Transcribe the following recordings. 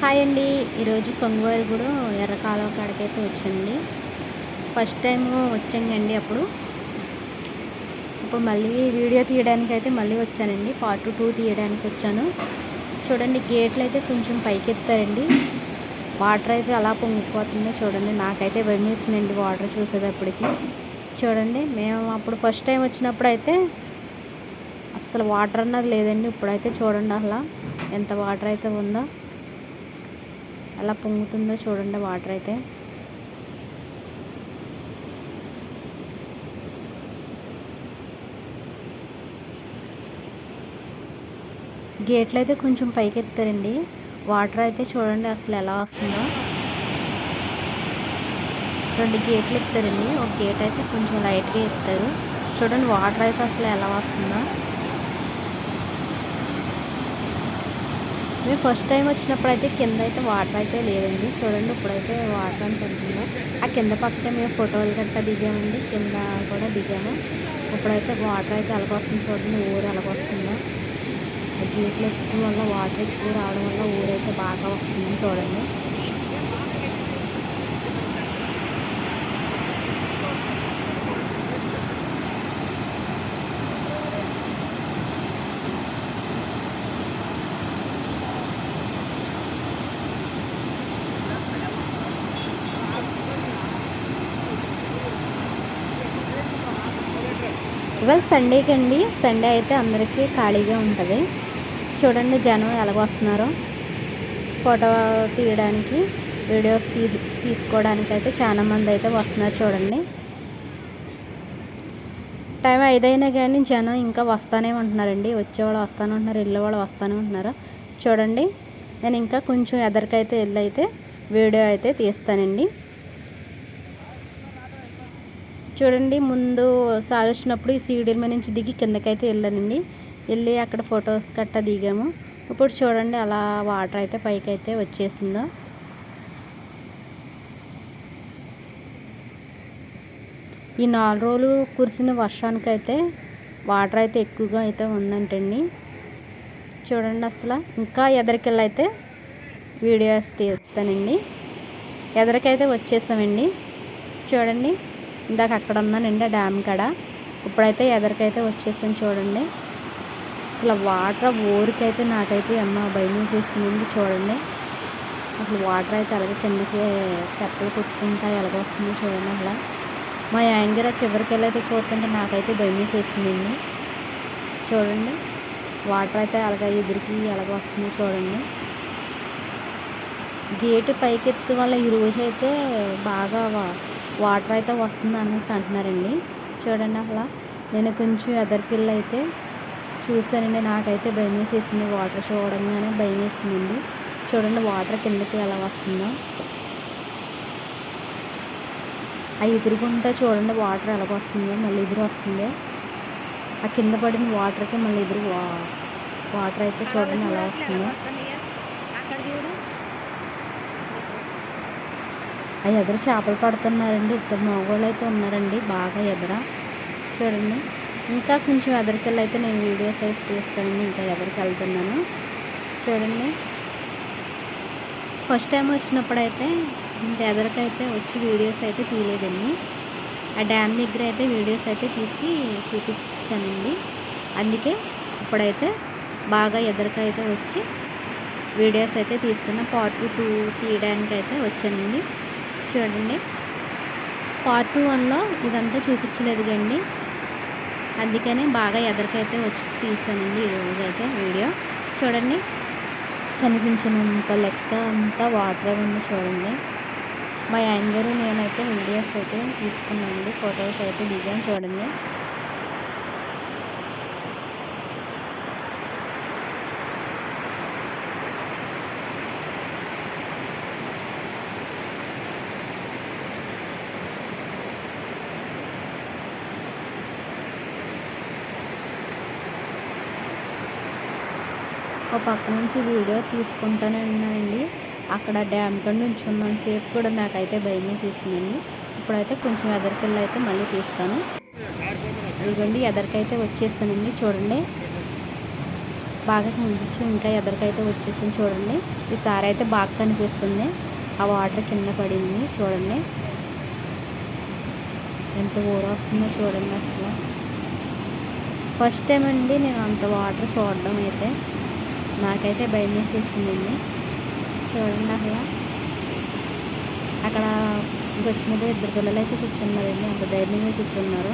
Hi అండి. ఈరోజు కొంగవారిగూడు ఎర్రకాలువ కాడికైతే వచ్చండి ఫస్ట్ టైం వచ్చాంగండి అప్పుడు. ఇప్పుడు మళ్ళీ వీడియో తీయడానికి అయితే మళ్ళీ వచ్చానండి. పార్ట్ టూ తీయడానికి వచ్చాను. చూడండి గేట్లు అయితే కొంచెం పైకి ఎత్తారండి వాటర్ అయితే అలా పొంగిపోతుందో చూడండి. నాకైతే భయమేస్తుందండి వాటర్ చూసేటప్పటికి. చూడండి మేము అప్పుడు ఫస్ట్ టైం వచ్చినప్పుడు అయితే అసలు వాటర్ అన్నది లేదండి. ఇప్పుడైతే చూడండి అసలు ఎంత వాటర్ అయితే ఉందో. ఎలా పొంగుతుందో చూడండి వాటర్ అయితే. గేట్లు అయితే కొంచెం పైకి ఎత్తారండి వాటర్ అయితే చూడండి అసలు ఎలా వస్తుందో. రెండు గేట్లు ఎత్తారండి. ఒక గేట్ అయితే కొంచెం లైట్గా ఎత్తారు. చూడండి వాటర్ అయితే అసలు ఎలా వస్తుందో. మేము ఫస్ట్ టైం వచ్చినప్పుడు అయితే కింద అయితే వాటర్ అయితే లేదండి. చూడండి ఇప్పుడైతే వాటర్ అంత ఆ కింద పక్కనే మేము ఫోటోలు గట్టా దిగామండి. కింద కూడా దిగాము. ఇప్పుడైతే వాటర్ అయితే అలగొస్తుంది చూడండి ఊరు అలగొస్తుంది గేట్లు ఎక్కడం వల్ల వాటర్ ఎక్కువ రావడం వల్ల ఊరైతే బాగా వస్తుంది చూడండి. ఇవాళ సండేకి అండి సండే అయితే అందరికీ ఖాళీగా ఉంటుంది. చూడండి జనం ఎలాగొస్తున్నారో ఫోటో తీయడానికి వీడియోస్ తీ తీసుకోవడానికి అయితే చాలామంది అయితే వస్తున్నారు చూడండి. టైం ఐదైనా కానీ జనం ఇంకా వస్తానే ఉంటున్నారండి. వచ్చేవాళ్ళు వస్తానే ఉంటున్నారు వెళ్ళేవాళ్ళు వస్తానే ఉంటున్నారు. చూడండి. నేను ఇంకా కొంచెం ఎదరికైతే వెళ్ళి అయితే వీడియో అయితే తీస్తానండి. చూడండి ముందు సార్ వచ్చినప్పుడు ఈ సీడీల మీద నుంచి దిగి కిందకైతే వెళ్ళానండి. వెళ్ళి అక్కడ ఫొటోస్ కట్ట దిగాము. ఇప్పుడు చూడండి అలా వాటర్ అయితే పైకి అయితే వచ్చేసిందో. ఈ నాలుగు రోజులు కురిసిన వర్షానికైతే వాటర్ అయితే ఎక్కువగా అయితే ఉందంటండి. చూడండి అసలు ఇంకా ఎదరికెళ్ళైతే వీడియోస్ తీస్తానండి. ఎదరికైతే వచ్చేస్తామండి. చూడండి ఇందాక అక్కడ ఉన్నానండి డ్యామ్ కాడ. ఇప్పుడైతే ఎదరికైతే వచ్చేసాను చూడండి. అసలు వాటర్ ఊరికైతే నాకైతే అమ్మ భయం వేసేసింది చూడండి. అసలు వాటర్ అయితే అలాగే కిందకి తెప్పలు కొట్టుకుంటా ఎలాగొస్తుంది చూడండి అలా మా యాంగర్ చివరికి వెళ్ళైతే చూస్తుంటే నాకైతే భయం వేసేసిందండి చూడండి. వాటర్ అయితే అలాగ ఎదురికి ఎలాగొస్తుంది చూడండి. గేటు పైకెత్తు వల్ల ఈరోజు అయితే బాగా వాటర్ అయితే వస్తుంది అనేసి అంటున్నారండి. చూడండి అసలు. నేను కొంచెం ఎదరికెళ్ళి అయితే చూసానండి నాకైతే భయం వేసేసింది వాటర్ చూడంగానే భయం వేసిందండి చూడండి వాటర్ కిందకి ఎలా వస్తుందో. ఆ ఎదురుకుంటే చూడండి వాటర్ ఎలా వస్తుందో. మళ్ళీ ఎదురు వస్తుంది. ఆ కింద పడిన వాటర్కి మళ్ళీ ఎదురు వాటర్ అయితే చూడండి ఎలా వస్తుందో. ఆ ఎదురు చేపలు పడుతున్నారండి. ఇద్దరు మగవాళ్ళు అయితే ఉన్నారండి. బాగా ఎదుర. చూడండి. ఇంకా కొంచెం ఎదరికెళ్ళి అయితే నేను వీడియోస్ అయితే తీస్తానండి. ఇంకా ఎదరికి వెళ్తున్నాను చూడండి. ఫస్ట్ టైం వచ్చినప్పుడు అయితే ఇంకా ఎదరికైతే వచ్చి వీడియోస్ అయితే తీయలేదండి. ఆ డ్యామ్ దగ్గర అయితే వీడియోస్ అయితే తీసి చూపించానండి అందుకే ఇప్పుడైతే బాగా ఎదరికైతే వచ్చి వీడియోస్ అయితే తీస్తున్నా పార్ట్ టూ తీయడానికి అయితే వచ్చానండి. చూడండి. పార్ట్ టూ వన్లో ఇదంతా చూపించలేదు కండి అందుకనే బాగా ఎదరికైతే వచ్చి తీసానండి ఈరోజు అయితే వీడియో. చూడండి. కనిపించినంత లెక్క అంతా వాటర్ ఉంది చూడండి. మా యాంగర్ నేనైతే వీడియోస్ అయితే తీసుకున్నానండి ఫొటోస్ అయితే దిగాను చూడండి. ఒక పక్క నుంచి వీడియో తీసుకుంటూనే ఉన్నానండి. అక్కడ డ్యామ్ కాడ నుంచి ఉన్నాను సేపు కూడా నాకైతే భయం వేసేసిందండి ఇప్పుడైతే కొంచెం ఎదరికెళ్ళి అయితే మళ్ళీ తీస్తాను. ఇదిగోండి ఎదరికైతే వచ్చేస్తానండి. చూడండి. బాగా కనిపించు ఇంకా ఎదరికైతే వచ్చేసింది చూడండి. ఈసారి అయితే బాగా కనిపిస్తుంది. ఆ వాటర్ కింద పడింది చూడండి. ఎంత ఊరొస్తుందో చూడండి అసలు. ఫస్ట్ టైం అండి నేను అంత వాటర్ చూడడం అయితే. నాకైతే భయం వేసేసిందండి. చూడండి అసలు. అక్కడ గొచ్చి మీద ఇద్దరు పిల్లలు అయితే కూర్చున్నారండి. అంత ధైర్యంగా కూర్చున్నారు.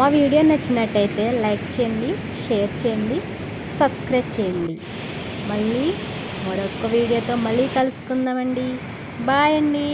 మా వీడియో నచ్చినట్టయితే లైక్ చేయండి షేర్ చేయండి సబ్స్క్రైబ్ చేయండి. మళ్ళీ మరొక వీడియోతో మళ్ళీ కలుసుకుందామండి. బాయ్ అండి.